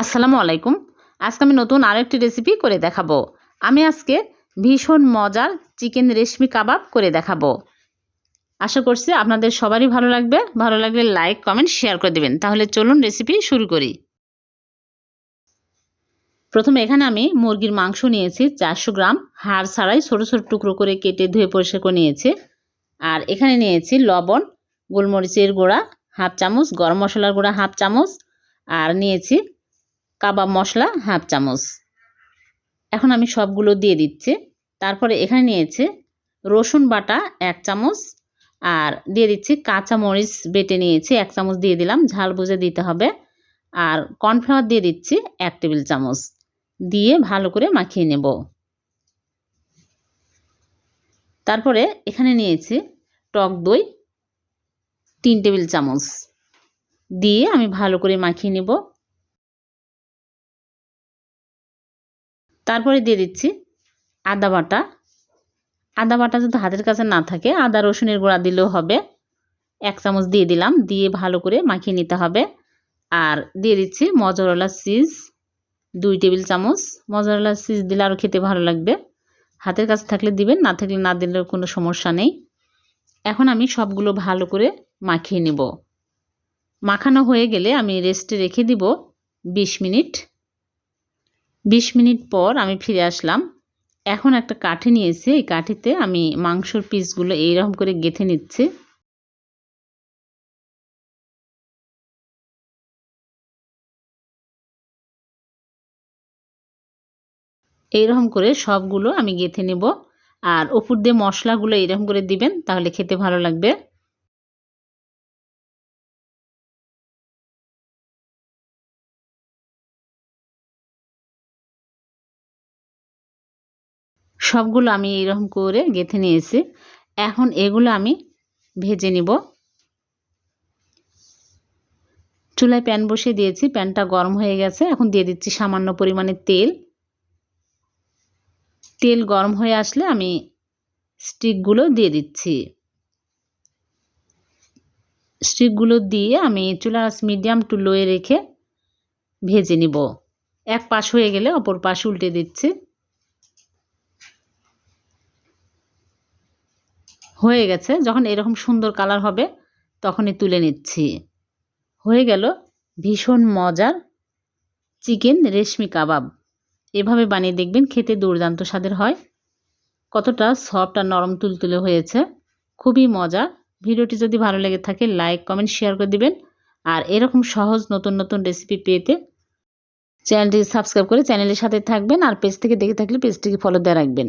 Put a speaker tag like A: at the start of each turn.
A: আসসালামু আলাইকুম। আজকে আমি নতুন আরেকটি রেসিপি করে দেখাবো। আমি আজকে ভীষণ মজার চিকেন রেশমি কাবাব করে দেখাবো। আশা করছি আপনাদের সবারই ভালো লাগবে। ভালো লাগলে লাইক কমেন্ট শেয়ার করে দেবেন। তাহলে চলুন রেসিপি শুরু করি। প্রথমে এখানে আমি মুরগির মাংস নিয়েছি চারশো গ্রাম। হাড় ছাড়াই ছোটো ছোটো টুকরো করে কেটে ধুয়ে পরিষ্কার করে নিয়েছি। আর এখানে নিয়েছি লবণ, গোলমরিচের গুঁড়া, হাফ চামচ, গরম মশলার গুঁড়া, হাফ চামচ। আর নিয়েছি কাবাব মশলা হাফ চামচ। এখন আমি সবগুলো দিয়ে দিচ্ছি। তারপরে এখানে নিয়েছে রসুন বাটা এক চামচ আর দিয়ে দিচ্ছি কাঁচা মরিচ বেটে নিয়েছি, এক চামচ দিয়ে দিলাম, ঝাল বুঝে দিতে হবে। আর কর্নফ্লাওয়ার দিয়ে দিচ্ছি এক টেবিল চামচ। দিয়ে ভালো করে মাখিয়ে নেব। তারপরে এখানে নিয়েছি টক দই তিন টেবিল চামচ। দিয়ে আমি ভালো করে মাখিয়ে নেব। তারপরে দিয়ে দিচ্ছি আদা বাটা। আদা বাটা যদি হাতের কাছে না থাকে, আদা, রসুনের গুঁড়া দিলেও হবে। এক চামচ দিয়ে দিলাম, দিয়ে ভালো করে মাখিয়ে নিতে হবে। আর দিয়ে দিচ্ছি মজরলা চিজ, দুই টেবিল চামচ। মজরলা চিজ দিলে আরও খেতে ভালো লাগবে। হাতের কাছে থাকলে দিবেন, না থাকলে না দিলেও কোনো সমস্যা নেই। এখন আমি সবগুলো ভালো করে মাখিয়ে নেব। মাখানো হয়ে গেলে আমি রেস্টে রেখে দিব বিশ মিনিট। বিশ মিনিট পর আমি ফিরে আসলাম। এখন একটা কাঠি নিয়েছি। এই কাঠিতে আমি মাংসর পিসগুলো এইরকম করে গেঁথে নিচ্ছি। এইরকম করে সবগুলো আমি গেঁথে নেব। আর ওপর দিয়ে মশলাগুলো এইরকম করে দিবেন, তাহলে খেতে ভালো লাগবে। সবগুলো আমি এরকম করে গেঁথে নিয়েছি। এখন এগুলো আমি ভেজে নিব। চুলায় প্যান বসিয়ে দিয়েছি। প্যানটা গরম হয়ে গেছে। এখন দিয়ে দিচ্ছি সামান্য পরিমাণে তেল। তেল গরম হয়ে আসলে আমি স্টিকগুলো দিয়ে দিচ্ছি। স্টিকগুলো দিয়ে আমি চুলা মিডিয়াম টু লোয়ে রেখে ভেজে নিব। এক পাশ হয়ে গেলে অপর পাশ উল্টে দিচ্ছি। হয়ে গেছে, যখন এরকম সুন্দর কালার হবে, তখনই তুলে নিচ্ছি। হয়ে গেল ভীষণ মজার চিকেন রেশমি কাবাব। এভাবে বানিয়ে দেখবেন খেতে দুর্দান্ত স্বাদের হয়। কতটা সফট আর নরম তুলতুলে হয়েছে, খুবই মজা ভিডিওটি যদি ভালো লেগে থাকে লাইক কমেন্ট শেয়ার করে দিবেন। আর এরকম সহজ নতুন নতুন রেসিপি পেতে চ্যানেলটি সাবস্ক্রাইব করে চ্যানেলের সাথে থাকবেন আর পেজ থেকে দেখে থাকলে পেজটিকে ফলো দিয়ে রাখবেন।